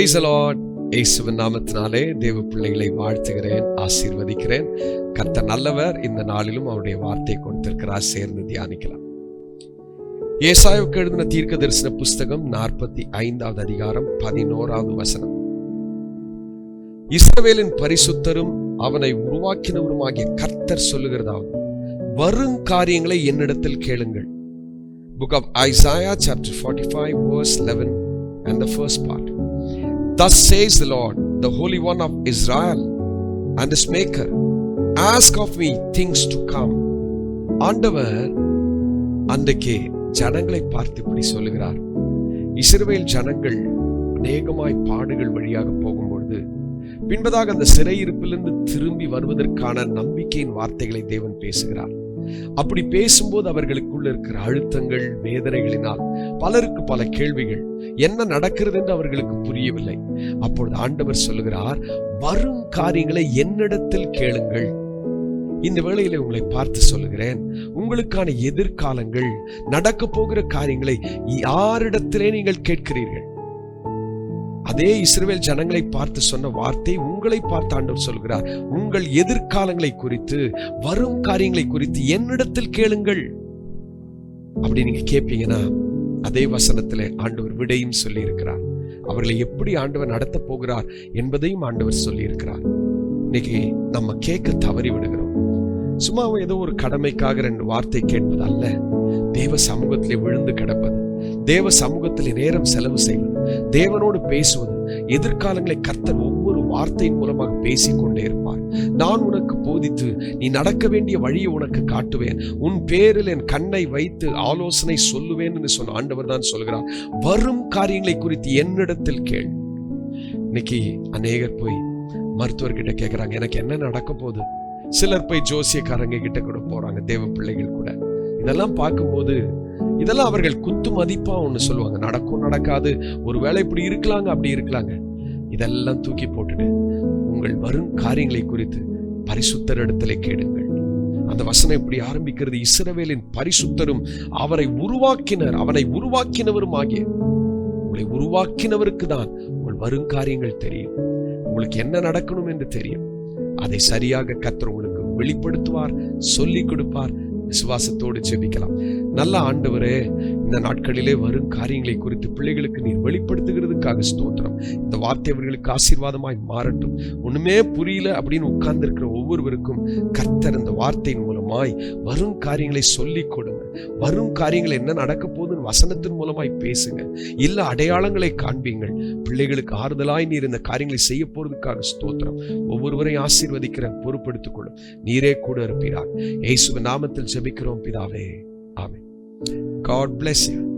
Price allot இயேசுவின் நாமத்தினாலே தேவ பிள்ளைகளை வாழ்த்துகிறேன் ஆசீர்வதிக்கிறேன். கத்த நல்லவர் இந்த நாளிலும் அவருடைய வார்த்தை கொடுத்திருக்கிறார். சேர்ந்து தியானிக்கலாம். ஏசாயுக்கு எழுதின தீர்க்க தரிசன புஸ்தகம் நாற்பத்தி ஐந்தாவது அதிகாரம் பதினோராவது வசனம். இஸ்ரவேலின் பரிசுத்தரும் அவனை உருவாக்கினவருமாகிய கர்த்தர் சொல்லுகிறதாவது வருங்காரியங்களை என்னிடத்தில் கேளுங்கள். Book of Isaiah chapter forty five verse eleven and the first part thus says the Lord the Holy One of Israel and his maker ask of me things to come. ஆண்டவர் அன்றைக்கே ஜனங்களை பார்த்து இப்படி சொல்லுகிறார். இஸ்ரவேல் ஜனங்கள் அநேகமாய் பாடுகள் வழியாக போகும்பொழுது பின்பதாக அந்த சிறையிருப்பிலிருந்து திரும்பி வருவதற்கான நம்பிக்கையின் வார்த்தைகளை தேவன் பேசுகிறார். அப்படி பேசும்போது அவர்களுக்குள்ள இருக்கிற அழுத்தங்கள் வேதனைகளினால் பலருக்கு பல கேள்விகள். என்ன நடக்கிறது என்று அவர்களுக்கு புரியவில்லை. அப்பொழுது ஆண்டவர் சொல்லுகிறார் வரும் காரியங்களை என்னிடத்தில் கேளுங்கள். இந்த வேளையில உங்களை பார்த்து சொல்லுகிறேன் உங்களுக்கான எதிர்காலங்கள் நடக்க போகிற காரியங்களை யாரிடத்திலே நீங்கள் கேட்கிறீர்கள்? அதே இஸ்ரேல் ஜனங்களை பார்த்து சொன்ன வார்த்தை உங்களை பார்த்து ஆண்டவர் சொல்கிறார். உங்கள் எதிர்காலங்களை குறித்து வரும் காரியங்களை குறித்து என்னிடத்தில் கேளுங்கள். அப்படி நீங்க கேட்பீங்கன்னா அதே வசனத்துல ஆண்டவர் விடையும் சொல்லி இருக்கிறார் அவர்களை எப்படி ஆண்டவர் நடத்த போகிறார் என்பதையும் ஆண்டவர் சொல்லி இருக்கிறார் இன்னைக்கு நம்ம கேட்க தவறி விடுகிறோம். சும்மா ஏதோ ஒரு கடமைக்காக ரெண்டு வார்த்தை கேட்பது அல்ல. தேவ சமூகத்திலே விழுந்து கிடப்பது. தேவ சமூகத்தில் நேரம் செலவு செய்வது தேவனோடு பேசுவது எதிர்காலங்களை கர்த்தர் ஒவ்வொரு வார்த்தையின் மூலமாக பேசிக் கொண்டே இருப்பார். நான் உனக்கு போதித்து நீ நடக்க வேண்டிய வழியை உனக்கு காட்டுவேன். உன் பேரில் என் கண்ணை வைத்து ஆலோசனை சொல்லுவேன் என்று சொன்ன ஆண்டவர் தான் சொல்கிறார். வரும் காரியங்களை குறித்து என்னிடத்தில் கேள். இன்னைக்கு அநேகர் போய் மருத்துவர்கிட்ட கேட்குறாங்க எனக்கு என்ன நடக்க போகுது? சிலர் போய் ஜோசியக்காரங்க கிட்ட கூட போறாங்க தேவ பிள்ளைகள் கூட. இதெல்லாம் பார்க்கும்போது இதெல்லாம் அவர்கள் குத்து மதிப்பா ஒண்ணு சொல்லுவாங்க. நடக்கும் நடக்காது. ஒருவேளை இப்படி இருக்கலாங்க அப்படி இருக்கலாங்க. இதெல்லாம் தூக்கி போட்டுட்டு உங்கள் வரும் காரியங்களை குறித்து பரிசுத்தர் இடத்துல கேடுங்கள் அந்த வசனம் இப்படி ஆரம்பிக்கிறது. இஸ்ரவேலின் பரிசுத்தரும் அவரை உருவாக்கினர் அவனை உருவாக்கினவரும் ஆகிய உங்களை உருவாக்கினவருக்கு தான் உங்கள் வருங்காரியங்கள் தெரியும். உங்களுக்கு என்ன நடக்கணும் என்று தெரியும். அதை சரியாக கத்தர் உங்களுக்கு வெளிப்படுத்துவார் சொல்லிக் கொடுப்பார் விசுவாசத்தோடு ஜெபிக்கலாம். நல்ல ஆண்டவரே இந்த நாட்களிலே வரும் காரியங்களை குறித்து பிள்ளைகளுக்கு நீர் வெளிப்படுத்துகிறதுக்காக ஸ்தோத்திரம். இந்த வார்த்தை அவர்களுக்கு ஆசீர்வாதமாய் மாறட்டும். ஒண்ணுமே புரியல அப்படின்னு உட்கார்ந்து இருக்கிற ஒவ்வொருவருக்கும் கர்த்தர் இந்த வார்த்தையின் மூலமாய் வரும் காரியங்களை சொல்லிக் கொடுங்க. வரும் காரியங்கள் என்ன நடக்க போகுதுன்னு வசனத்தின் மூலமாய் பேசுங்க. இல்ல அடையாளங்களை காண்பீங்கள். பிள்ளைகளுக்கு ஆறுதலாய் நீர் இந்த காரியங்களை செய்ய போறதுக்காக ஸ்தோத்திரம். ஒவ்வொருவரையும் ஆசீர்வதிக்கிற பொறுப்படுத்திக் கொள்ளும் நீரே கூட இருப்பீரார் ஏசுவ நாமத்தில் ஜெபிக்கிறோம் பிதாவே. ஆமே காட் பிளஸ் யூ